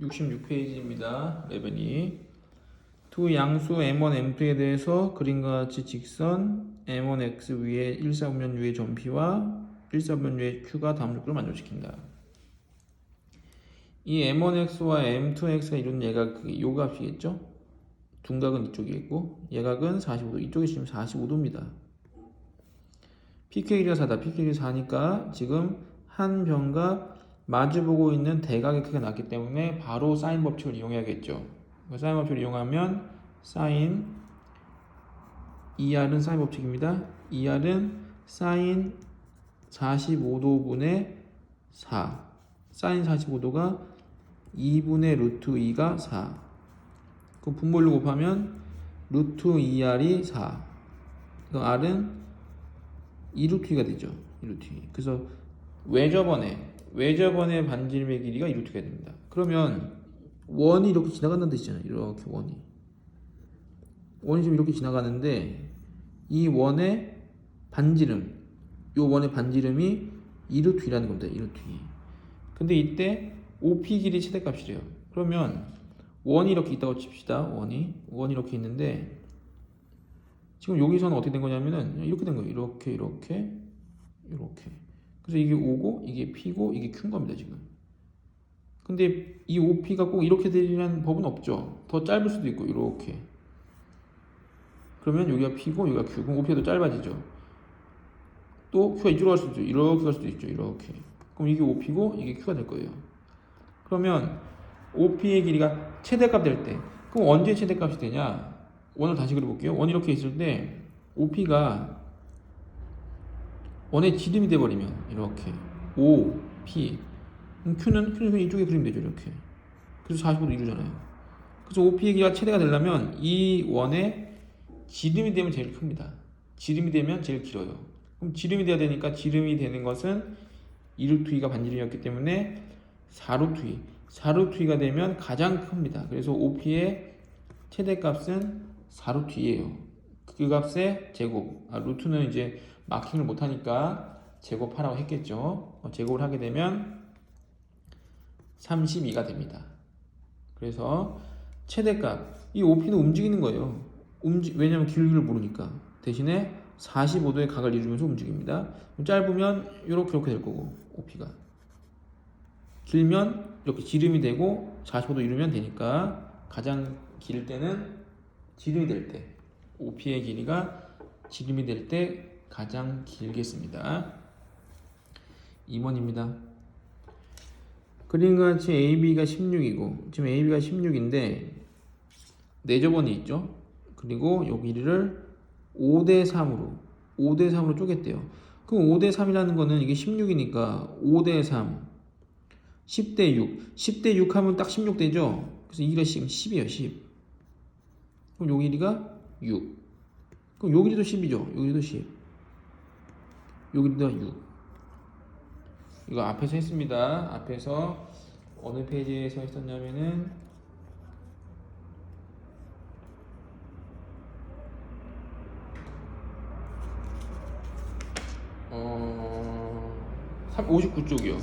66페이지입니다. 레벨이 두 양수 m1, m2에 대해서 그림과 같이 직선 m1x 위에 1사분면 위의 점피와 1사분면 위의 q가 다음 조건을 만족시킨다. 이 m1x와 m2x가 이루는 예각 요 값이겠죠? 둔각은 이쪽이겠고 예각은 45도 이쪽이 지금 45도입니다. PK 길이가 4다. PK 길이 4니까 지금 한 변과 마주보고 있는 대각의 크기가 낮기 때문에 바로 사인 법칙을 이용해야겠죠. 그 사인 법칙을 이용하면 사인 2r은 사인 법칙입니다. 2r은 사인 45도분의 4 사인 45도가 2분의 루트 2가 4. 그 분모를 곱하면 루트 2r이 4. 그 r은 2루트 2가 되죠. 2루트 2. 그래서 외접원의 외접원의 반지름의 길이가 2루트가 됩니다. 그러면 원이 이렇게 지나간다는 뜻이잖아요. 이렇게 원이. 원이 지금 이렇게 지나가는데 이 원의 반지름, 요 원의 반지름이 2루트 2라는 겁니다. 2루트 2. 근데 이때 OP 길이 최대값이래요. 그러면 원이 이렇게 있다고 칩시다. 원이 원이 이렇게 있는데 지금 여기서는 어떻게 된 거냐면은 이렇게 된 거예요. 이렇게 이렇게 이렇게. 그래서 이게 O고 이게 P고 이게 Q인 겁니다. 지금. 근데 이 OP가 꼭 이렇게 되리라는 법은 없죠. 더 짧을 수도 있고 이렇게. 그러면 여기가 P고 여기가 Q. 그럼 OP가 더 짧아지죠. 또 Q가 이쪽으로 갈 수도 있죠. 이렇게 갈 수도 있죠. 이렇게. 그럼 이게 OP고 이게 Q가 될 거예요. 그러면 OP의 길이가 최대값 될 때, 그럼 언제 최대값이 되냐? 원을 다시 그려볼게요. 원 이렇게 있을 때 OP가 원의 지름이 돼버리면 이렇게 O, P Q는 Q는 이쪽에 그리면 되죠 이렇게. 그래서 45도 이루잖아요. 그래서 OP의 길이가 최대가 되려면 이 원의 지름이 되면 제일 큽니다. 지름이 되면 제일 길어요. 그럼 지름이 돼야 되니까 지름이 되는 것은 2루트 2가 반지름이었기 때문에 4루트 2 4루트 2가 되면 가장 큽니다. 그래서 OP의 최대값은 4루트 2예요. 그 값의 제곱. 아, 루트는 이제 마킹을 못하니까 제곱하라고 했겠죠. 어, 제곱을 하게 되면 32가 됩니다. 그래서 최대값 이 OP는 움직이는 거예요. 움직 왜냐하면 길이를 모르니까 대신에 45도의 각을 이루면서 움직입니다. 짧으면 이렇게 이렇게 될 거고 OP가 길면 이렇게 지름이 되고 45도 이루면 되니까 가장 길 때는 지름이 될 때 OP의 길이가 지름이 될 때 가장 길겠습니다. 2번입니다. 그림과 같이 AB가 16이고 지금 AB가 16인데 내저번이 있죠. 그리고 여기를 5대 3으로 5대 3으로 쪼갰대요. 그럼 5대 3이라는 거는 이게 16이니까 5대 3 10대 6 10대 6 하면 딱 16 되죠. 그래서 이 길이가 지금 10이에요. 10 그럼 여기 길이가 6 그럼 여기도 10이죠. 여기도 10 여기다 6 이거 앞에서 했습니다. 앞에서 어느 페이지에서 했었냐면은 어... 59쪽이요.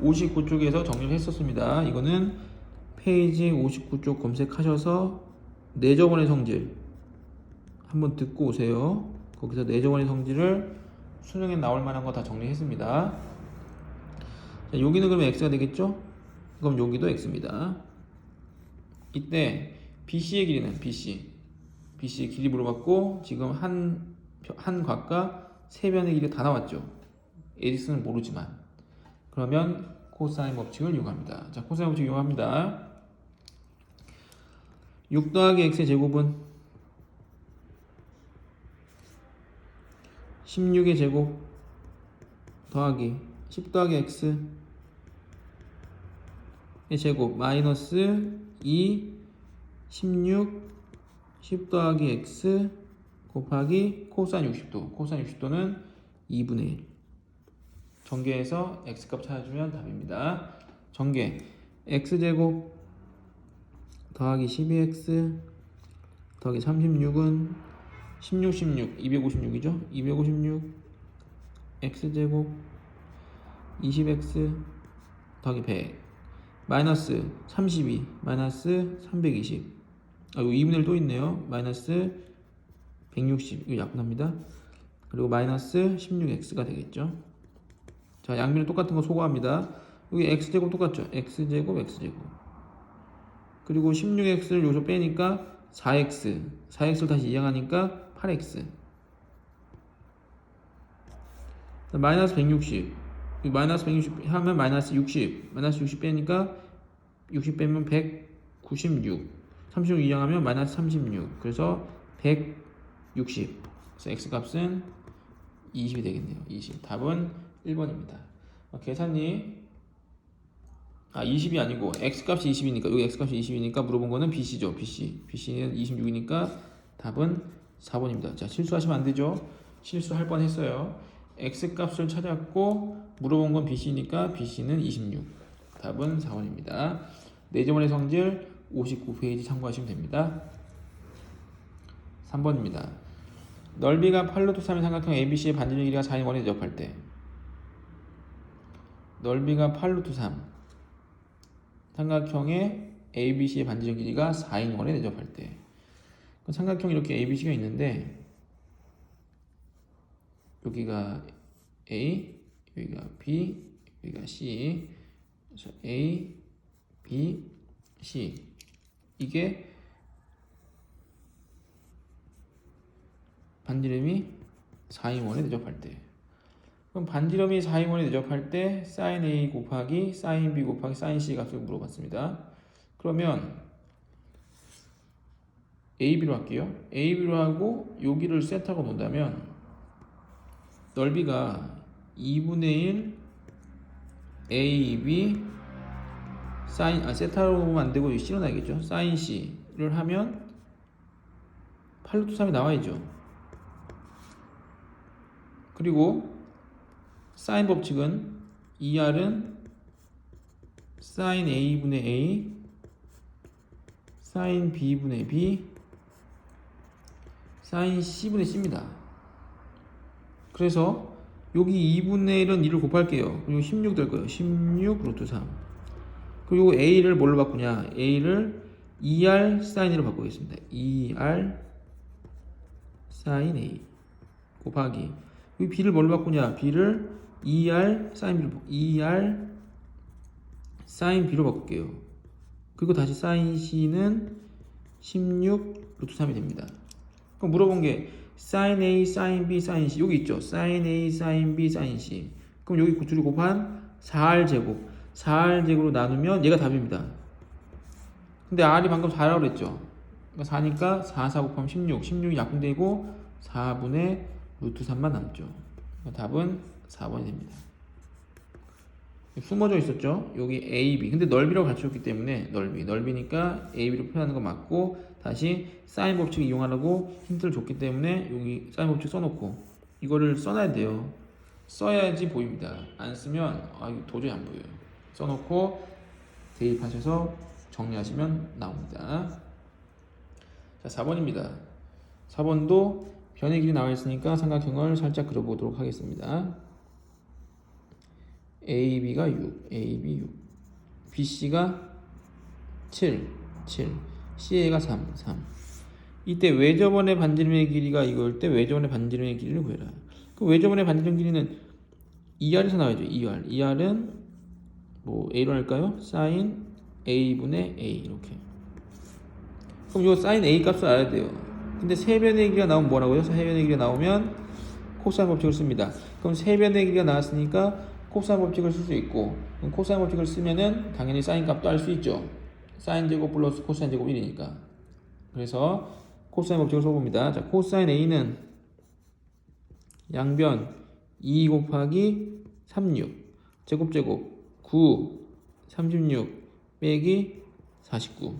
59쪽에서 정리를 했었습니다. 이거는 페이지 59쪽 검색하셔서 내저번의 성질 한번 듣고 오세요. 거기서 내저번의 성질을 수능에 나올 만한 거 다 정리했습니다. 자, 여기는 그러면 x가 되겠죠? 그럼 여기도 x입니다. 이때 BC의 길이는 BC. BC의 길이 물어봤고 지금 한, 한 곽과 세 변의 길이 다 나왔죠. 에디스는 모르지만. 그러면 코사인 법칙을 이용합니다. 자, 코사인 법칙 이용합니다. 6 더하기 x의 제곱은 16의 제곱 더하기 10 더하기 x의 제곱 마이너스 2 16 10 더하기 x 곱하기 코사인 60도. 코사인 60도는 2분의 1 전개해서 x값 찾아주면 답입니다. 전개. x제곱 더하기 12x 더하기 36은 16, 16, 256이죠? 256 x제곱 20x 더하기 100 마이너스 32 마이너스 320 아, 이거 2분의 1 또 있네요. 마이너스 160 이거 약분합니다. 그리고 마이너스 16x가 되겠죠? 자 양변은 똑같은 거 소거합니다. 여기 x제곱 똑같죠? x제곱 x제곱. 그리고 16x를 여기서 빼니까 4x 4x를 다시 이항하니까 8x 마이너스 160이 마이너스 160 하면 마이너스 60 마이너스 60 빼니까 60 빼면 196 36 이항하면 마이너스 36 그래서 160 그래서 x 값은 20이 되겠네요. 20 답은 1번입니다. 어, 계산이. 아 20이 아니고 x 값이 20이니까? 여기 x 값이 20이니까 물어본 거는 bc죠 bc bc는 26이니까 답은 4번입니다. 자 실수하시면 안 되죠? 실수할 뻔 했어요. X 값을 찾았고 물어본 건 bc니까 bc는 26 답은 4번입니다. 내제문의 성질 59페이지 참고하시면 됩니다. 3번입니다. 넓이가 8루트 3의 삼각형 ABC의 반지름 길이가 4인 원에 대접할 때. 넓이가 8루트 3 삼각형의 ABC의 반지름 길이가 4인 원에 대접할 때. 그 삼각형 이렇게 ABC가 있는데 여기가 A, 여기가 B, 여기가 C. 그래서 A, B, C. 이게 반지름이 4인원에 대접할 때. 그럼 반지름이 4인원에 대접할 때 sin A 곱하기 sin B 곱하기 sin C 값을 물어봤습니다. 그러면 AB로 할게요. AB로 하고 여기를 세트하고 논다면 넓이가 2분의 1 AB 사인 아 세타로 보면 안 되고 C로 나야겠죠. 사인 C를 하면 8루트 3이 나와야죠. 그리고 사인 법칙은 2R은 사인 A분의 A 사인 B분의 B 사인 C분의 C입니다. 그래서 여기 2분의 1은 2를 곱할게요. 그리고 16 될 거예요. 16 루트 3. 그리고 A를 뭘로 바꾸냐? A를 2R 사인으로 바꾸겠습니다. 2R 사인 A 곱하기 여기 B를 뭘로 바꾸냐? B를 2R 사인 B로 2R 사인 B로 바꿀게요. 그리고 다시 사인 C는 16 루트 3이 됩니다. 그럼 물어본 게 sin A, sin B, sin C 여기 있죠. sin A, sin B, sin C. 그럼 여기 구줄이 곱한 4R 제곱. 4R 제곱으로 나누면 얘가 답입니다. 근데 R이 방금 4라고 그랬죠. 그러니까 4니까 4, 4 곱하면 16. 16이 약분되고 4분의 루트 3만 남죠. 그러니까 답은 4번이 됩니다. 숨어져 있었죠. 여기 AB. 근데 넓이라고 가르쳤기 때문에 넓이. 넓이니까 AB로 표현하는 거 맞고 다시 사인 법칙 이용하라고 힌트를 줬기 때문에 여기 사인 법칙 써놓고 이거를 써놔야 돼요. 써야지 보입니다. 안 쓰면 아 이거 도저히 안 보여요. 써놓고 대입하셔서 정리하시면 나옵니다. 자 4번입니다. 4번도 변의 길이 나와 있으니까 삼각형을 살짝 그려보도록 하겠습니다. AB가 6, AB 6, BC가 7, 7, CA가 3, 3. 이때 외접원의 반지름의 길이가 이걸 때 외접원의 반지름의 길이를 구해라. 그 외접원의 반지름 길이는 2R에서 나와야죠. 2R. 2R은 뭐 A로 할까요? sin A분의 A 이렇게. 그럼 이 sin A 값을 알아야 돼요. 근데 세변의 길이가 나오면 뭐라고요? 세변의 길이가 나오면 코사인 법칙을 씁니다. 그럼 세변의 길이가 나왔으니까 코사인 법칙을 쓸 수 있고 코사인 법칙을 쓰면은 당연히 사인 값도 알 수 있죠. 사인 제곱 플러스 코사인 제곱 1이니까. 그래서 코사인 법칙을 써봅니다. 자, 코사인 A는 양변 2 곱하기 36 제곱 제곱 9 36 빼기 49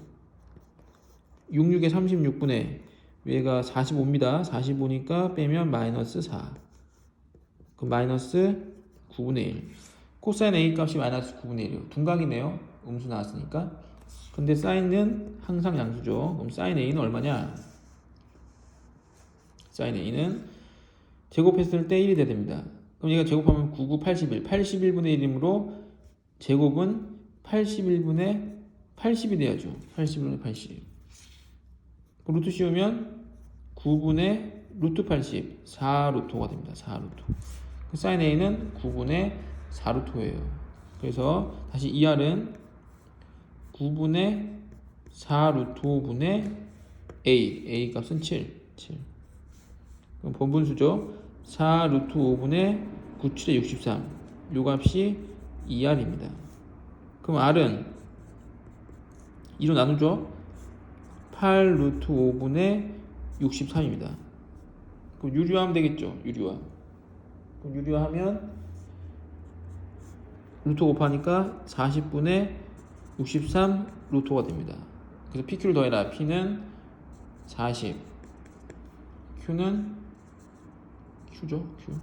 66에 36분의 얘가 45입니다. 45니까 빼면 마이너스 4 그럼 마이너스 9분의 1 코사인 A 값이 마이너스 9분의 1이요. 둔각이네요. 음수 나왔으니까. 근데 사인은 항상 양수죠. 그럼 사인 A는 얼마냐? 사인 A는 제곱했을 때 1이 돼야 됩니다. 그럼 얘가 제곱하면 9, 9, 81. 81분의 1이므로 제곱은 81분의 80이 돼야죠. 81분의 80. 그 루트 씌우면 9분의 루트 80, 4루토가 됩니다. 4루토. 그 사인 A는 9분의 4루토예요. 그래서 다시 이 R은 9분의 4루토분의 A, A 값은 7, 7. 그럼 본분수죠. 4 루트 5분의 9, 7에 63. 요 값이 2R입니다. 그럼 R은 2로 나누죠. 8 루트 5분의 63입니다. 그럼 유리화하면 되겠죠. 유리화. 그럼 유리화하면 루트 곱하니까 40분의 63 루트가 됩니다. 그래서 PQ를 더해라. P는 40. Q는 Q죠. Q.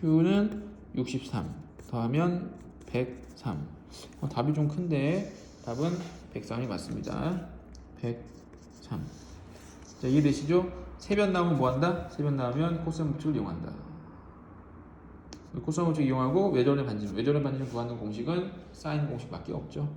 Q는 63. 더하면 103. 어, 답이 좀 큰데 답은 103이 맞습니다. 103. 자, 이해되시죠? 세변 나오면 뭐 한다? 세변 나오면 코사인 법칙을 이용한다. 코사인 법칙 이용하고 외전의 반지름, 외전의 반지름 구하는 공식은 사인 공식밖에 없죠.